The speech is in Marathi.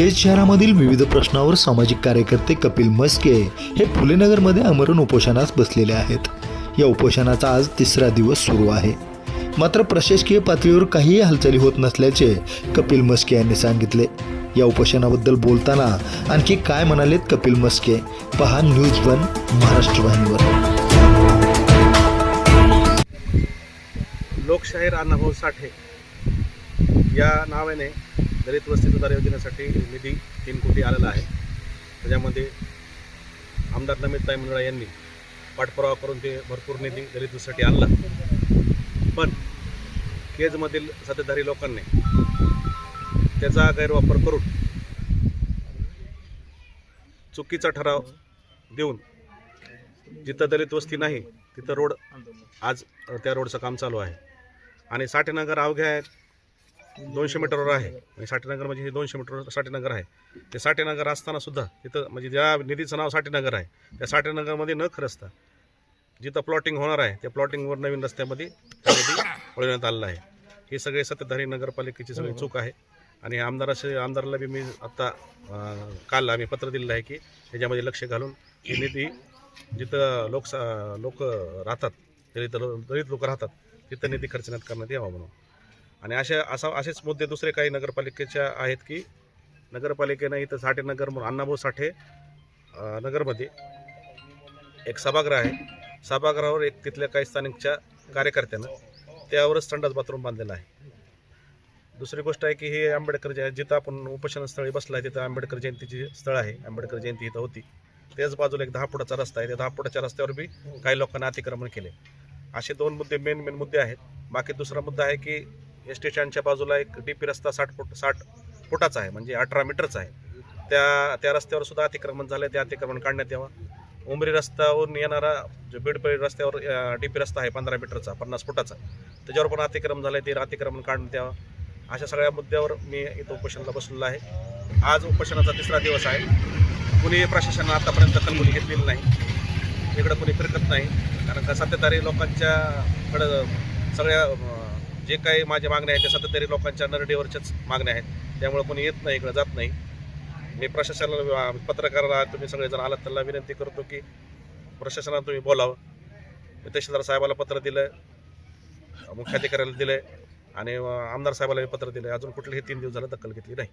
केज शहरामधील विविध प्रश्नावर सामाजिक कार्यकर्ते कपिल मस्के हे फुलेनगरमध्ये आमरण उपोषणास बसलेले आहेत. या उपोषणाचा आज तिसरा दिवस सुरू आहे. मात्र प्रशासकीय पातळीवर काहीही हालचाली होत नसल्याचे कपिल मस्के यांनी सांगितले. या उपोषणाबद्दल बोलताना आणखी काय म्हणालेत कपिल मस्के पहा न्यूज वन महाराष्ट्र वाहिनीवर. लोकशाहीर अण्णाभाऊ साठे या नावाने दलित वस्ती सुधार योजनेसाठी निधी तीन कोटी आलेला आहे. त्याच्यामध्ये आमदार नमितताई मुंदडा यांनी पाठपुरावा करून ते भरपूर निधी दलितसाठी आणला. पण केजमधील सत्ताधारी लोकांनी त्याचा गैरवापर करून चुकीचा ठराव देऊन जिथं दलित वस्ती नाही तिथं रोड आज त्या रोडचं काम चालू आहे. आणि साठेनगर अवघ्या दोनशे मीटरवर आहे. आणि साठेनगर म्हणजे हे दोनशे मीटरवर साठेनगर आहे. ते साठेनगर असताना सुद्धा तिथं म्हणजे ज्या निधीचं नाव साठेनगर आहे त्या साठेनगरमध्ये न खरंचता जिथं प्लॉटिंग होणार आहे त्या प्लॉटिंगवर नवीन रस्त्यामध्ये निधी वळवण्यात आलेला आहे. ही सगळी सत्ताधारी नगरपालिकेची सगळी चूक आहे. आणि आमदाराशी आमदाराला बी मी आत्ता काल आम्ही पत्र दिलेलं आहे की त्याच्यामध्ये लक्ष घालून ही निधी जिथं लोकसा लोक राहतात दलित दलित लोक राहतात तिथं निधी खर्चण्यात करण्यात यावा म्हणून. आणि अशा असा असेच मुद्दे दुसरे काही नगरपालिकेच्या आहेत की नगरपालिकेनं इथं साठे नगर म्हणून अण्णाभाऊ साठे नगरमध्ये एक सभागृह आहे. सभागृहावर एक तिथल्या काही स्थानिकच्या कार्यकर्त्यानं त्यावरच संडास बाथरूम बांधलेला आहे. दुसरी गोष्ट आहे की हे आंबेडकर जय जिथं आपण उपोषणस्थळी बसला आहे तिथं आंबेडकर जयंतीचे स्थळ आहे. आंबेडकर जयंती इथं होती. त्याच बाजूला एक दहा फुटाचा रस्ता आहे. त्या दहा फुटाच्या रस्त्यावर बी काही लोकांना अतिक्रमण केले. असे दोन मुद्दे मेन मेन मुद्दे आहेत. बाकी दुसरा मुद्दा आहे की एस टी स्टँडच्या बाजूला एक डी पी रस्ता साठ फुट साठ फुटाचा आहे म्हणजे अठरा मीटरचा आहे. त्या त्या रस्त्यावर सुद्धा अतिक्रमण झालं ते अतिक्रमण काढण्यात यावं. उमरी रस्त्यावरून येणारा जो बीडपळी रस्त्यावर डी पी रस्ता आहे पंधरा मीटरचा पन्नास फुटाचा त्याच्यावर पण अतिक्रमण झालं ते अतिक्रमण काढण्यात यावं. अशा सगळ्या मुद्द्यावर मी इथं उपोषणाला बसलेलो आहे. आज उपोषणाचा तिसरा दिवस आहे. कुणी प्रशासनानं आतापर्यंत कलमुली घेतलेली नाही. इकडं कुणी फिरकत नाही. कारण का सत्ताधारी लोकांच्याकडं सगळ्या जे काही माझ्या मागण्या आहेत त्या सत्ताधारी लोकांच्या नरडेवरच्याच मागण्या आहेत. त्यामुळे कोणी येत नाही इकडं जात नाही. मी प्रशासनाला पत्रकाराला तुम्ही सगळेजण आलात त्याला विनंती करतो की प्रशासनाला तुम्ही बोलावं. मी तहसीलदार साहेबाला पत्र दिलं मुख्याधिकाऱ्याला दिलं आणि आमदार साहेबाला पत्र दिलं. अजून कुठलेही तीन दिवस झालं दखल घेतली नाही.